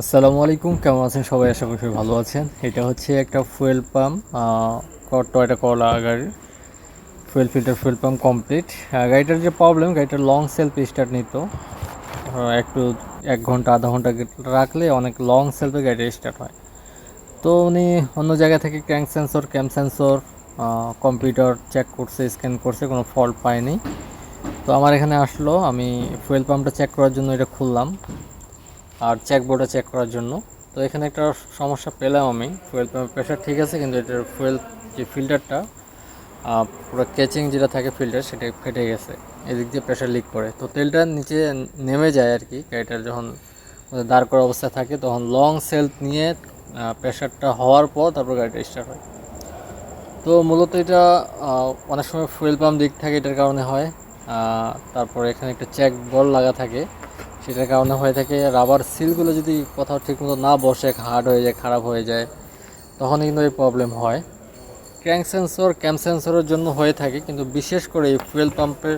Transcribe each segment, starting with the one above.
আসসালামু আলাইকুম, কেমন আছেন সবাই? আশা করি ভালো আছেন। এটা হচ্ছে একটা ফুয়েল পাম্প টয়টা করলা গাড়ির fuel filter, fuel pump complete. গাড়িটার যে প্রবলেম, গাড়িটার লং সেলফ স্টার্ট নিত। একটু এক ঘণ্টা, আধা ঘণ্টা রাখলে অনেক লং সেলফে গাড়িটা স্টার্ট হয়। তো উনি অন্য জায়গা থেকে crank sensor cam sensor computer check করছে, স্ক্যান করছে, কোনো ফল্ট পায়নি। তো আমার এখানে আসলো, আমি ফুয়েল পাম্পটা চেক করার জন্য এটা খুললাম। আর চেক বোর্ডটা চেক করার জন্য। তো এখানে একটা সমস্যা পেলাম আমি। ফুয়েল পাম্পের প্রেশার ঠিক আছে, কিন্তু এটার ফুয়েল যে ফিল্টারটা পুরো কেচিং যেটা থাকে ফিল্টার সেটা ফেটে গেছে। এদিক দিয়ে প্রেশার লিক করে। তো তেলটা নিচে নেমে যায় আর কি গাড়িটার যখন দাঁড় করা অবস্থায় থাকে, তখন লং সেলফ নিয়ে প্রেশারটা হওয়ার পর তারপর গাড়িটা স্টার্ট হয়। তো মূলত এটা অনেক সময় ফুয়েল পাম্প দিক থাকে, এটার কারণে হয়। তারপরে এখানে একটা চেক বল লাগা থাকে। সেটার কারণে হয়ে থাকে রাবার সিলগুলো যদি কোথাও ঠিকমতো না বসে হার্ড হয়ে যায়, খারাপ হয়ে যায় তখন কিন্তু এই প্রবলেম হয়। ক্র্যাঙ্ক সেন্সর ক্যাম সেন্সরের জন্য হয়ে থাকে, কিন্তু বিশেষ করে এই ফুয়েল পাম্পের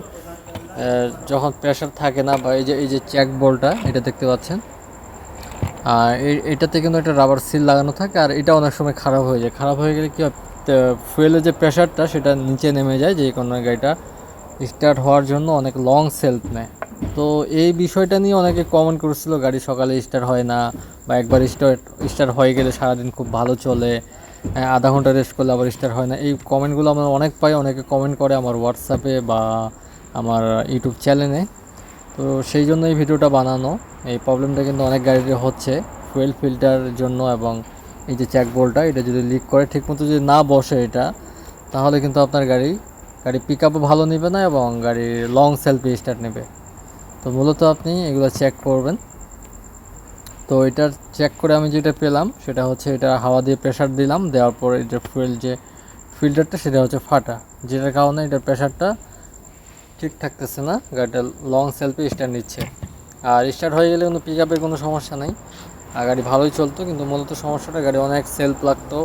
যখন প্রেশার থাকে না, বা এই যে এই যে চেক বলটা এটা দেখতে পাচ্ছেন? আর এটাতে কিন্তু একটা রাবার সিল লাগানো থাকে, আর এটা অনেক সময় খারাপ হয়ে যায়। খারাপ হয়ে গেলে কি ফুয়েলের যে প্রেশারটা সেটা নিচে নেমে যায় যে কোনো গাড়িটা স্টার্ট হওয়ার জন্য অনেক লং সেলফ নেয়। তো এই বিষয়টা নিয়ে অনেকে কমেন্ট করেছিল গাড়ি সকালে স্টার্ট হয় না বা একবার স্টার্ট স্টার্ট হয়ে গেলে সারাদিন খুব ভালো চলে হ্যাঁ, আধা ঘণ্টা রেস্ট করলে আবার স্টার্ট হয় না। এই কমেন্টগুলো আমরা অনেক পাই অনেকে কমেন্ট করে আমার হোয়াটসঅ্যাপে বা আমার ইউটিউব চ্যানেলে তো সেই জন্য এই ভিডিওটা বানানো এই প্রবলেমটা কিন্তু অনেক গাড়িতে হচ্ছে ফুয়েল ফিল্টার জন্য এবং এই যে চ্যাক বোল্টটা এটা যদি লিক করে ঠিকমতো যদি না বসে এটা তাহলে কিন্তু আপনার গাড়ি গাড়ি পিক আপও ভালো নেবে না এবং গাড়ির লং সেলফি স্টার্ট নেবে। তো মূলত আপনি এগুলো চেক করবেন। তো এটার চেক করে আমি যেটা পেলাম, সেটা হচ্ছে এটা হাওয়া দিয়ে প্রেশার দিলাম, দেওয়ার পর এটার ফুয়েল যে ফিল্টারটা সেটা হচ্ছে ফাটা। যেটার কারণে এটার প্রেশারটা ঠিক থাকতেছে না, গাড়িটা লং সেলফে স্টার্ট নিচ্ছে। আর স্টার্ট হয়ে গেলে কিন্তু পিক আপের কোনো সমস্যা নেই। আর গাড়ি ভালোই চলতো, কিন্তু মূলত সমস্যাটা গাড়ি অনেক সেলফ লাগতো।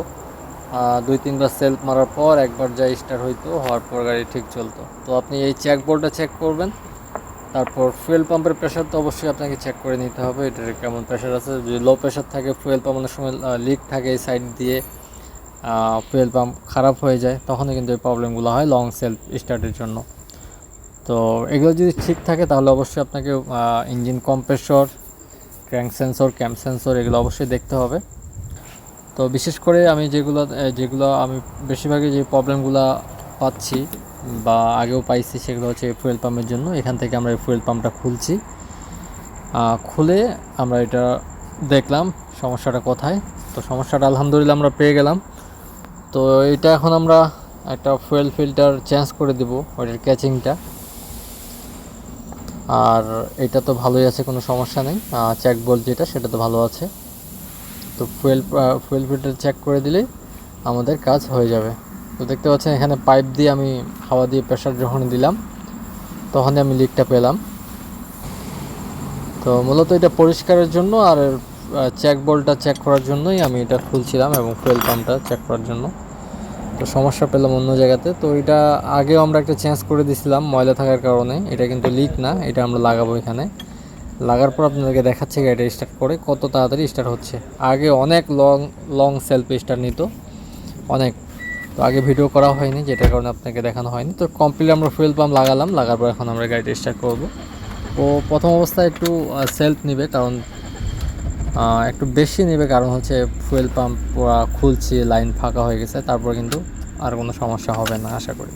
দুই, তিনবার সেলফ মারার পর একবার যা স্টার্ট হইতো, হওয়ার পর গাড়ি ঠিক চলতো। তো আপনি এই চেক বোর্ডটা চেক করবেন। তারপর ফুয়েল পাম্পের প্রেশার তো অবশ্যই আপনাকে চেক করে নিতে হবে, এটার কেমন প্রেশার আছে। যদি লো প্রেশার থাকে ফুয়েল পাম্প অনেক সময় লিক থাকে এই সাইড দিয়ে ফুয়েল পাম্প খারাপ হয়ে যায়, তখনই কিন্তু এই প্রবলেমগুলো হয় লং সেলফ স্টার্টের জন্য। তো এগুলো যদি ঠিক থাকে, তাহলে অবশ্যই আপনাকে engine compressor crank sensor cam sensor এগুলো অবশ্যই দেখতে হবে। তো বিশেষ করে আমি যেগুলো যেগুলো আমি বেশিরভাগই যে প্রবলেমগুলো পাচ্ছি বা আগেও পাইছি সেগুলো হচ্ছে ফুয়েল পাম্পের জন্য। এখান থেকে আমরা এই ফুয়েল পাম্পটা খুলছি। খুলে আমরা এটা দেখলাম সমস্যাটা কোথায়। তো সমস্যাটা আলহামদুলিল্লাহ আমরা পেয়ে গেলাম। তো এটা এখন আমরা একটা ফুয়েল ফিল্টার চেঞ্জ করে দেব ওইটার ক্যাচিংটা আর এটা তো ভালোই আছে, কোনো সমস্যা নেই। চেক বল যেটা, সেটা তো ভালো আছে। তো ফুয়েল ফুয়েল ফিল্টার চেক করে দিলেই আমাদের কাজ হয়ে যাবে। তো দেখতে পাচ্ছেন, এখানে পাইপ দিয়ে আমি হাওয়া দিয়ে প্রেশার যখন দিলাম। তখনই আমি লিকটা পেলাম। তো মূলত এটা পরিষ্কারের জন্য আর চেক বলটা চেক করার জন্যই আমি এটা খুলছিলাম এবং ফুয়েল পাম্পটা চেক করার জন্য। তো সমস্যা পেলাম অন্য জায়গাতে। তো এটা আগেও আমরা একটা চেঞ্জ করে দিছিলাম ময়লা থাকার কারণে। এটা কিন্তু লিক না, এটা আমরা লাগাবো এখানে। লাগার পর আপনাদেরকে দেখাচ্ছি গাড়িটা স্টার্ট করে, কত তাড়াতাড়ি স্টার্ট হচ্ছে। আগে অনেক লং লং সেলফ স্টার্ট নিত। অনেক। তো আগে ভিডিও করা হয়নি, যেটার কারণে আপনাকে দেখানো হয়নি। তো কমপ্লিট আমরা ফুয়েল পাম্প লাগালাম, লাগার পর এখন আমরা গাড়িটা স্টার্ট করব। ও প্রথম অবস্থায় একটু সেলফ নেবে, কারণ একটু বেশি নেবে, কারণ হচ্ছে ফুয়েল পাম্প খুলছি লাইন ফাঁকা হয়ে গেছে, তারপর কিন্তু আর কোনো সমস্যা হবে না, আশা করি।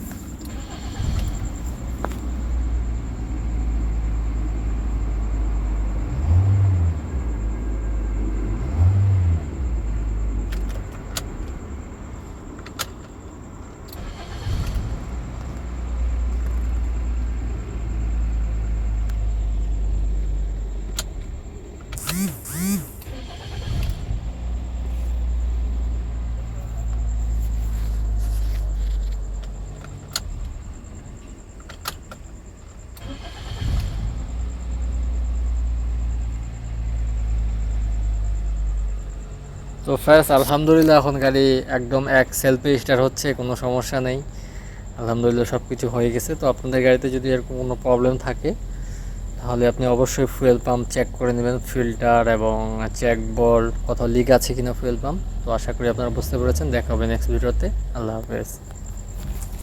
তো ফ্যাস আলহামদুলিল্লাহ এখন গাড়ি একদম এক সেলফে স্টার্ট হচ্ছে, কোনো সমস্যা নেই। আলহামদুলিল্লাহ সব কিছু হয়ে গেছে। তো আপনাদের গাড়িতে যদি এরকম কোনো প্রবলেম থাকে তাহলে আপনি অবশ্যই ফুয়েল পাম্প চেক করে নেবেন ফিল্টার এবং চেক বল কোথাও লিক আছে কিনা ফুয়েল পাম্প তো আশা করি আপনারা বুঝতে পেরেছেন। দেখা হবে নেক্সট ভিডিওতে আল্লাহ হাফেজ।